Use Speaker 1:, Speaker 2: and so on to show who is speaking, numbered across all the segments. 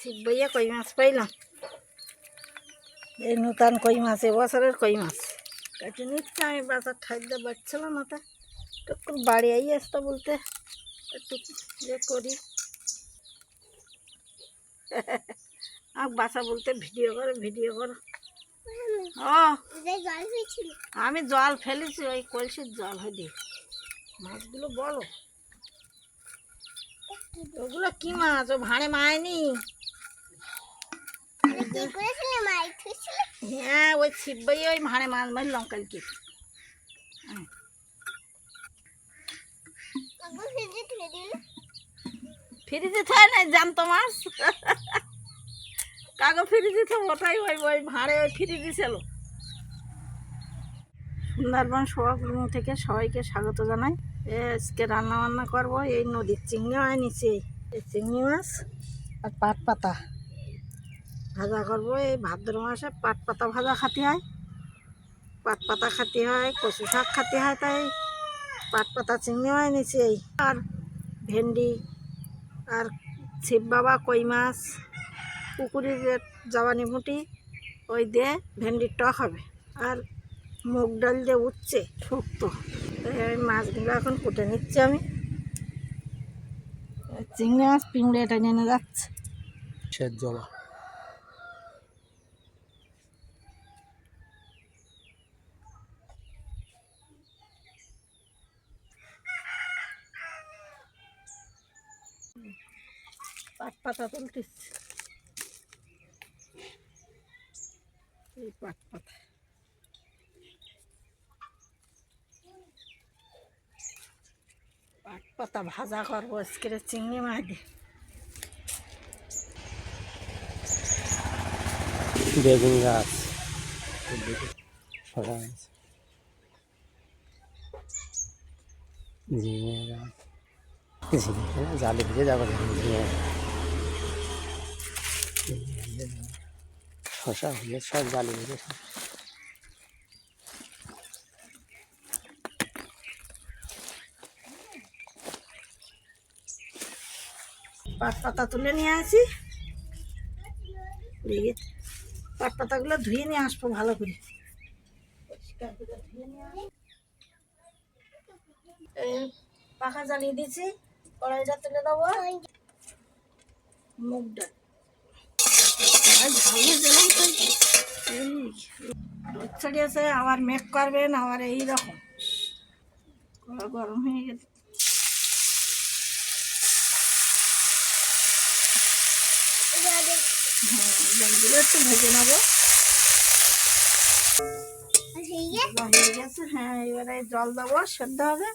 Speaker 1: ছিপ বইয়া কই মাছ পাইলাম। এই নূতন কই মাছ এবছরের কই মাছ। কেটে নিচ্ছে, আমি বাজার খাদ্য বাড়ছিল না তা একটু বাড়ি আই আসতে বলতে, একটু ইয়ে করি। আর বাসা বলতে ভিডিও করো ভিডিও করো। আমি জল ফেলেছি, ওই কলসির জল হয়ে মাছগুলো বড়। ওগুলো কি মাছ? ও ভাঁড়ে মায়নি হ্যাঁ ওই ছিপবাই ওই ভাঁড়ে মাছ মারলাম কালকে
Speaker 2: দিল
Speaker 1: ফ্রিজে থাকে না জানতো মাছ? কাগজ ফ্রিজে তো ওটাই ওই ওই ভাঁড়ে ওই ফ্রিজে ছিল সুন্দরবন সভাগৃহ থেকে সবাইকে স্বাগত জানাই। আজকে রান্না বান্না করব, এই নদীর চিংড়ি মাছ নিচে। চিংড়ি মাছ আর পাট পাতা। ভাজা করব, এই ভাদ্র মাসে পাট পাতা ভাজা খাতে হয়। পাট পাতা খাতে হয়, কচু শাক খাতে হয়, তাই পাট পাতা চিংড়ি নিচে এই। আর ভেন্ডি, আর ছিপ বাবা কই মাছ, পুকুরের জবানি মুটি ওই দিয়ে ভেন্ডির টক হবে। আর মুগ ডাল দিয়ে উঠছে শুক্তো তাই মাছগুলো এখন কুটে নিচ্ছি আমি। চিংড়ি মাছ, পিংড়ে এটা নিয়ে যাচ্ছে।
Speaker 3: সেচ
Speaker 1: পাট পাতা তুলতেছি এই পাট পাতা। পাট পাতা ভাজা করব আজকে চিংড়ি মাছ দিয়ে।
Speaker 3: বেগুন গাছ। শশা গাছ ঝিঙে গাছ। ঝিঙে, জালে ভিজে যাব ঝিঙে। শশা হলে সব জালে ভিজে সব
Speaker 1: পাট পাতা তুলে নিয়ে আসি। পাট পাতাগুলো ধুয়ে নিয়ে আসব ভালো করে। পাখা জ্বালিয়ে দিয়েছি, কড়াইটা তুলে দেবো। মুগ ডাল আর ঝালিয়ে দিলাম তো এই রোদ ছড়িয়েছে আবার মেঘ করবেন আবার এই রকম। গরম হয়ে গেছে। হ্যাঁ ডালগুলো একটু ভেজে নেব। হয়ে গেছে? হ্যাঁ এবারে জল দেবো সেদ্ধ হবে।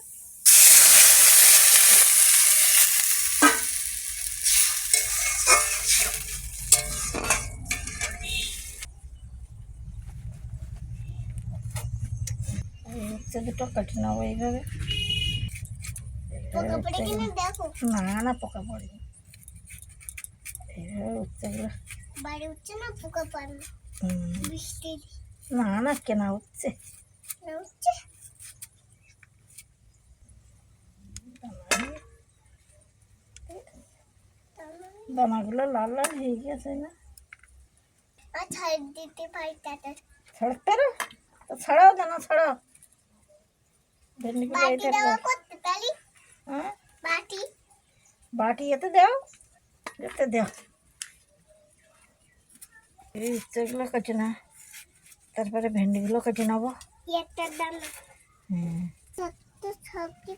Speaker 1: হচ্ছে দুটো কেটে নেব এইভাবে। না না পোকা পড়েনি এইভাবে উচ্ছেগুলো
Speaker 2: বাড়ি উঠছে না পোকা পড়ে না।
Speaker 1: না কেনা উঠছে?
Speaker 2: উঠছে।
Speaker 1: দানাগুলো লাল লাল হয়ে গেছে না?
Speaker 2: আর ছাড় দিতে পারি
Speaker 1: ছাড়তে তো ছাড়াও দানা ছাড়াও।
Speaker 2: বাটি
Speaker 1: হ্যাঁ?
Speaker 2: বাটি?
Speaker 1: বাটি এতে দাও। এতে দাও। এই ইচ্ছেগুলো কেটে না। তারপরে ভেন্ডিগুলো কেটে নেব।
Speaker 2: একটা দানা
Speaker 1: হুম।
Speaker 2: সবজি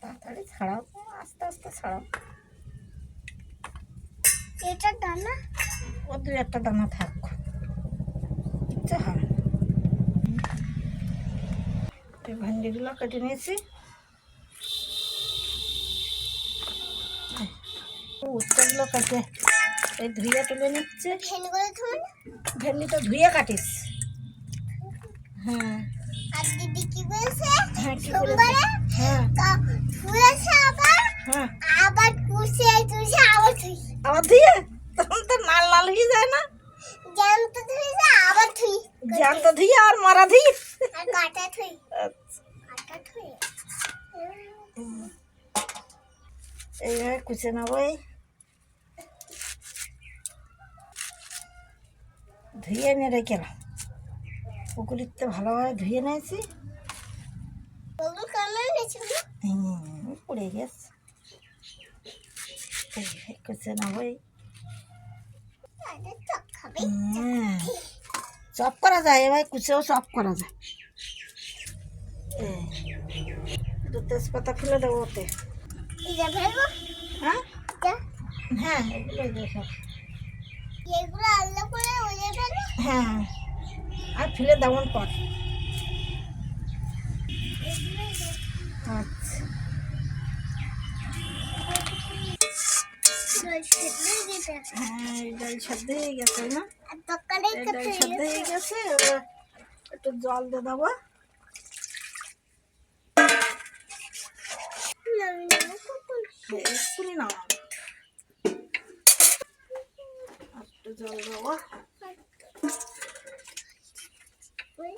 Speaker 1: তাড়াতাড়ি ছাড়াও। আস্তে আস্তে ছাড়াও।
Speaker 2: এটা দানা?
Speaker 1: ও দু একটা দানা থাক। ইচ্ছে। এই ভেন্ডিগুলো কেটে নিয়েছি। উচ্চগুলো কেটে। এই ধুয়ে তুলে নিচ্ছে।
Speaker 2: ফেন করে ধুন
Speaker 1: ভেন্ডি তো ধুয়ে কাটিস। হ্যাঁ।
Speaker 2: আর দিদি কি বলছে?
Speaker 1: হ্যাঁ। কি হ্যাঁ।
Speaker 2: তো ধুয়েছে আবার
Speaker 1: হ্যাঁ
Speaker 2: আবার আবার ধুই
Speaker 1: আবার ধুয়ে তখন তো লাল লাল হয়ে যায় না।
Speaker 2: জ্যান্ত ধুয়েছে আবার ধুই।
Speaker 1: জ্যান্ত ধুয়ে আর মারা ধুই
Speaker 2: আর কাটা ধুই।
Speaker 1: এইভাবে কুচে নেব এই ধুয়ে এনে রেখেলাম পুকুরিতে ভালোভাবে ধুয়ে নিয়েছি। পড়ে গেছে। এই করছে না ভাই
Speaker 2: তাদের চক খাবে?
Speaker 1: হুম, চপ করা যায় এবার কুচেও চপ করা যায়। একটু তেজপাতা খুলে দেবো ওতে। হ্যাঁ? হ্যাঁ এগুলো দেখো
Speaker 2: এগুলো আলাদা করে
Speaker 1: হ্যাঁ আর ফেলে দেওয়ার পর। আচ্ছা।
Speaker 2: জল সেদ্ধ হয়ে গেছে
Speaker 1: হ্যাঁ এই ডাল সেদ্ধ হয়ে গেছে না
Speaker 2: আর তরকারি
Speaker 1: এই
Speaker 2: কত
Speaker 1: ডাল
Speaker 2: হয়ে
Speaker 1: সেদ্ধ হয়ে
Speaker 2: গেছে
Speaker 1: গেছে এবার একটু জল দিয়ে দেবো
Speaker 2: নামি নামি কুকুর
Speaker 1: এক্ষুনি নাও একটু জল দেবো
Speaker 2: ওই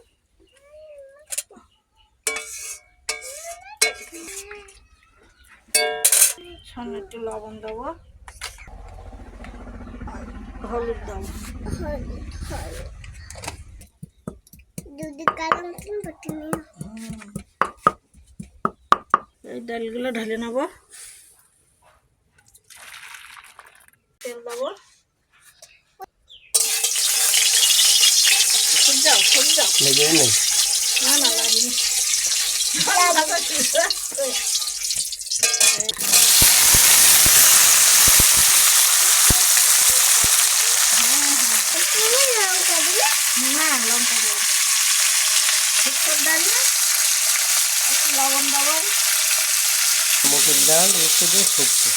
Speaker 1: একটু লবণ দেবো হলুদ দেবো এই ডালগুলো ঢালে নেব। তেল দেবো। যাও যাও
Speaker 3: লেগে নেই।
Speaker 1: না না লাগেনি।
Speaker 2: তুমি লঙ্কা দিলে
Speaker 1: না লঙ্কা দেবো। শুক্তোর ডাল না একটু লবণ দেবো।
Speaker 3: মুখের ডাল একটু দিয়ে শুক্তো।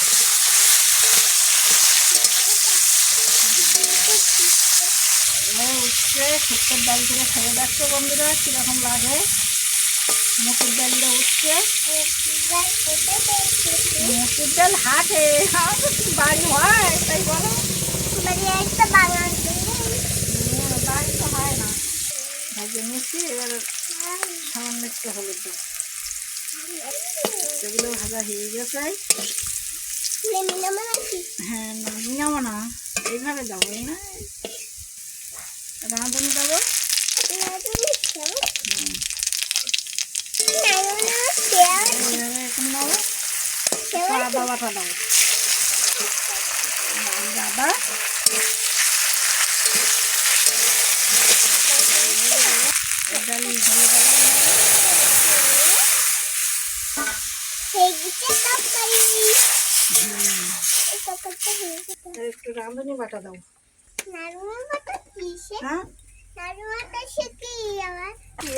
Speaker 1: এবার উঠছে। শুক্তোর ডাল করে খেয়ে দেখছ বন্ধুরা কীরকম লাগে? মুখের ডালটা উঠছে। মুখের ডাল হাটে। বাড়ি হয় তাই বলো? হ্যাঁ, বাড়ি তো হয় না ভেজে নিচ্ছি এবার সামান্য একটু হলুদ দেবো। সেগুলো ভাজা হয়ে গেছে। হ্যাঁ নামিয়ে যাব না। এইভাবে দেবো না? রাঁধুনি দেবো আদা বাটা দেবো আদা দেবো একটু রাঁধুনি বাটা হ্যাঁ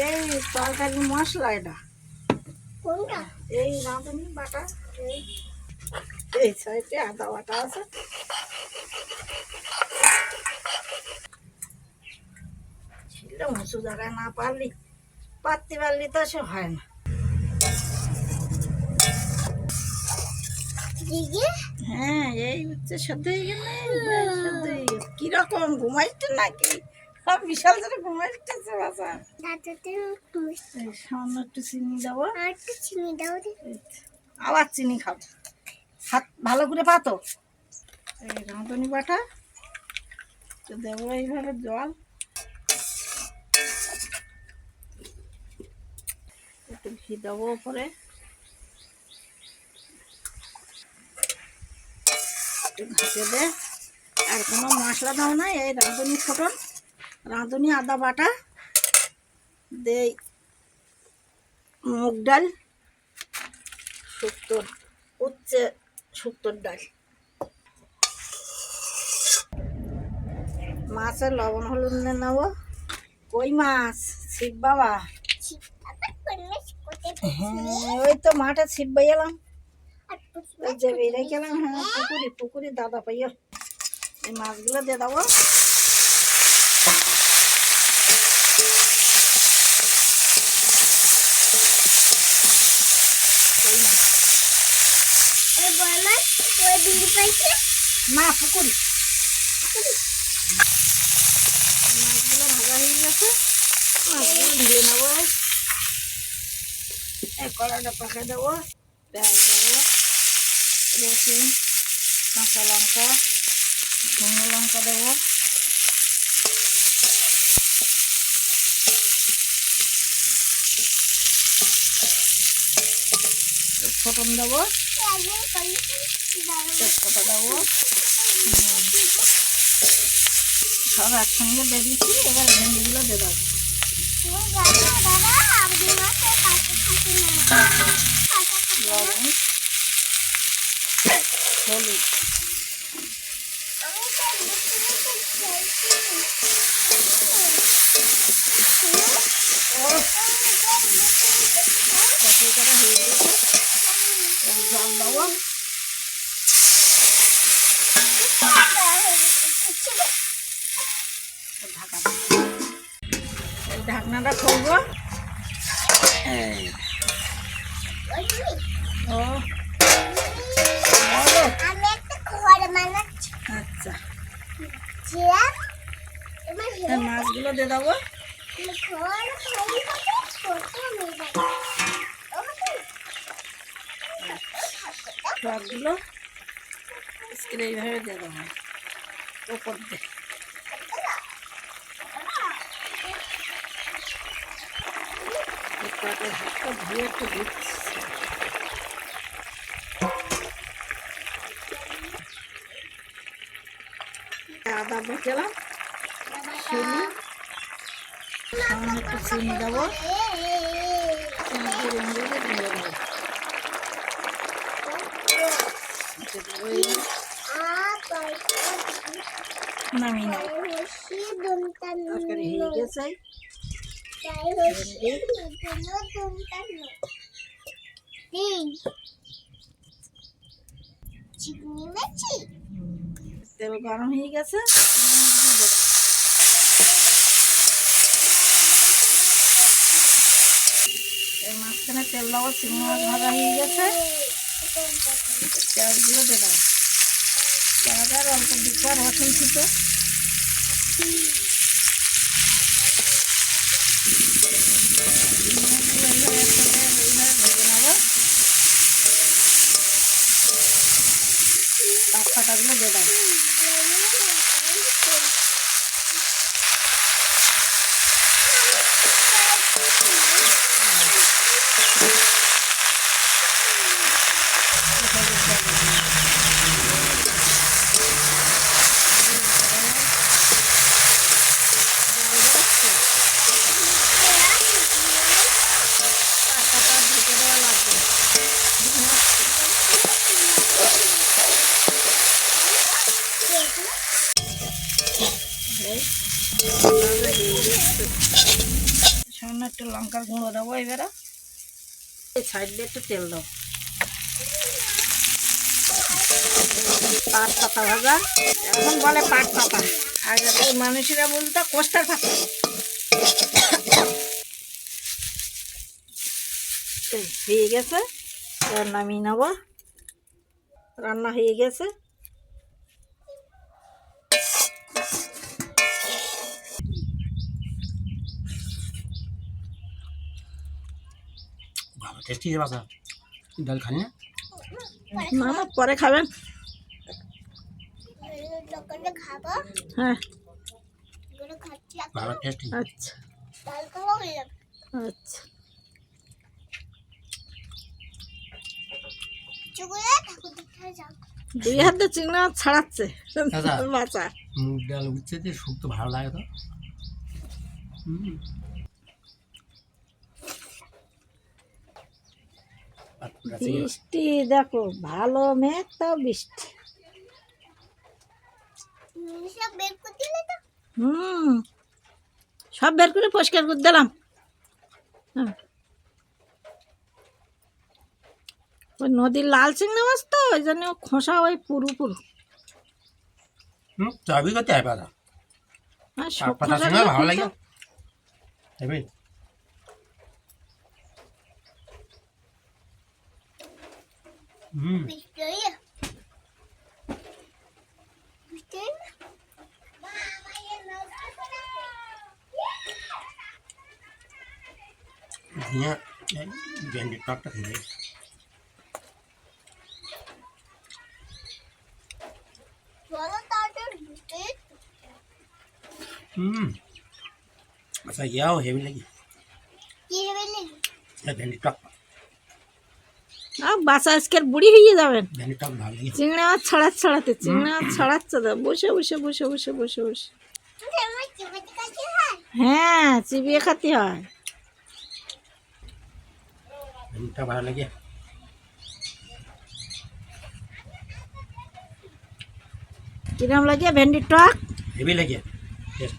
Speaker 1: এই তরকারি মশলা এই রাঁধুনি বাটা এই সাইডে আদা বাটা আছে ছিল জায়গায় না পারলি পারতে পারলি তো সে হয় না হ্যাঁ এই হচ্ছে সেদ্ধ হয়ে গেল সেদ্ধ হয়ে গেছে। কীরকম ঘুমাইছে নাকি? সব বিশাল ধরে ঘুমাইতেছে বাসা
Speaker 2: দাদাতে
Speaker 1: এই সামান্য একটু চিনি দেবো
Speaker 2: একটু চিনি দাও।
Speaker 1: আবার চিনি খাব হাত ভালো করে পাতো এই রাঁধুনি বাটা। তো দেবো এইভাবে জল। একটু ঘি দেবো ওপরে। একটু ঘাটে দে আর কোনো মশলা দাও না এই রাঁধুনি ফোটন রাঁধুনি আদা বাটা দেই মুগ ডাল শুক্তোর উচ্ছে শুক্তোর ডাল। মাছের লবণ হলুদ নিয়ে নেব। কই মাছ? শিব বাবা? হ্যাঁ ওই তো মাঠে ছিপ এলাম।
Speaker 2: পুষি
Speaker 1: ওই যে বেরিয়ে গেলাম হ্যাঁ পুকুরি পুকুরি দাদা পাইয়া এই মাছগুলো দিয়ে দেবো
Speaker 2: বড়
Speaker 1: না পুকুরি। মাছগুলো ভাজা হয়ে গেছে। মাছগুলো ঢেলে নেব। এই কড়াটা পাকা দেবো। পেঁয়াজ দেবো। রসুন কাঁচা লঙ্কা শুকনো লঙ্কা দেবো। ফোটন দেবো তেজপাতা দেবো। সব একসঙ্গে বেরিয়েছি এবার ভেন্ডিগুলো দেবো। লবণ। হলুদ তরকারি করা হয়ে গেছে এবার জল দেবো ঢাকা দেবো। এই ঢাকনাটা খুলবো এই, ও মাছগুলো দিয়ে দেবো সবগুলো এইভাবে দিয়ে দেবো ওপর দিয়ে। হাতটা ধুয়ে একটু দিচ্ছি। আদা বসালাম সামনে একটু চিনি দেবো। নামিয়ে নেব হয়ে গেছে। তেল গরম হয়ে গেছে। এর মাঝখানে তেল দেবো চিংড়ি মাছ ভাজা হয়ে গেছে। পেঁয়াজগুলো দিয়ে পেঁয়াজ আর অল্প দিকটা রসুন ছিল পাতাগুলো দিয়ে দেবো। পাট পাতা ঢেকে দেওয়া লাগবে এই ভালো হয়ে গেছে। সামান্য একটু লঙ্কার গুঁড়ো দেবো এবারে। এই দিয়ে একটু তেল দেবো। পাট পাতা ভাজা। এখন বলে পাট পাতা। আগে মানুষেরা বলতো কোষ্টার পাতা। হয়ে গেছে। নামিয়ে নেব। রান্না হয়ে গেছে।
Speaker 3: টেস্টি বাসা ডাল খালি? না
Speaker 1: পরে খাবেন। হ্যাঁ।
Speaker 3: ভালো টেস্টি
Speaker 1: আচ্ছা। আচ্ছা। দুই হাতে চিংড়ি ছাড়াচ্ছে।
Speaker 3: মুগ ডাল উঠছে যে শুক তো ভালো লাগে তো। হুম আর পুরা চিংড়ি মাছ।
Speaker 1: বৃষ্টি দেখো ভালো মেঘ তাও বৃষ্টি।
Speaker 2: সব বের করে
Speaker 1: হুম সব বের করে পরিষ্কার করে দিলাম। হ্যাঁ। ওই নদীর লাল চিংড়ি মাছ তো ওই জন্য খোসা ওই পুরু পুরু।
Speaker 3: চাবি করতে
Speaker 1: হ্যাঁ সব
Speaker 3: পাতা
Speaker 1: খোসা
Speaker 3: ভালো লাগে
Speaker 1: খুলতে-
Speaker 3: হবে হুম
Speaker 2: বৃষ্টি হয়ে বৃষ্টি হয়ে না
Speaker 3: ধনিয়া ভেন্ডির টকটা খেয়ে যাবে
Speaker 2: বলো তাড়াতাড়ি বৃষ্টি
Speaker 3: হুম আচ্ছা ইয়াও হেভি লাগে
Speaker 2: কি হবে নাকি
Speaker 3: এটা ভেন্ডির টক
Speaker 1: আহ, বাচ্চা আজকের বুড়ি হয়ে যাবেন।
Speaker 3: ভেন্ডি টক
Speaker 1: চিংড়ি মাছ ছড়াত ছড়াতে চিংড়ি মাছ ছড়াচ্ছে তো। বসে বসে বসে বসে বসে বসে।
Speaker 2: হয়?
Speaker 1: চিবিয়ে খাতে হয়।
Speaker 3: ভালো লাগে?
Speaker 1: কিরম লাগে ভেন্ডির টক?
Speaker 3: হেভি লাগে টেস্ট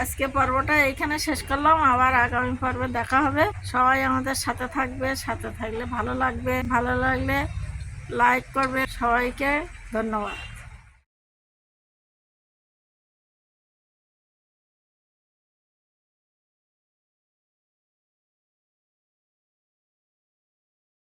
Speaker 1: আজকে পর্বটা এইখানে শেষ করলাম। আবার আগামী পর্বে দেখা হবে। সবাই আমাদের সাথে থাকবে, সাথে থাকলে ভালো লাগবে। ভালো লাগলে লাইক করবে। সবাইকে ধন্যবাদ।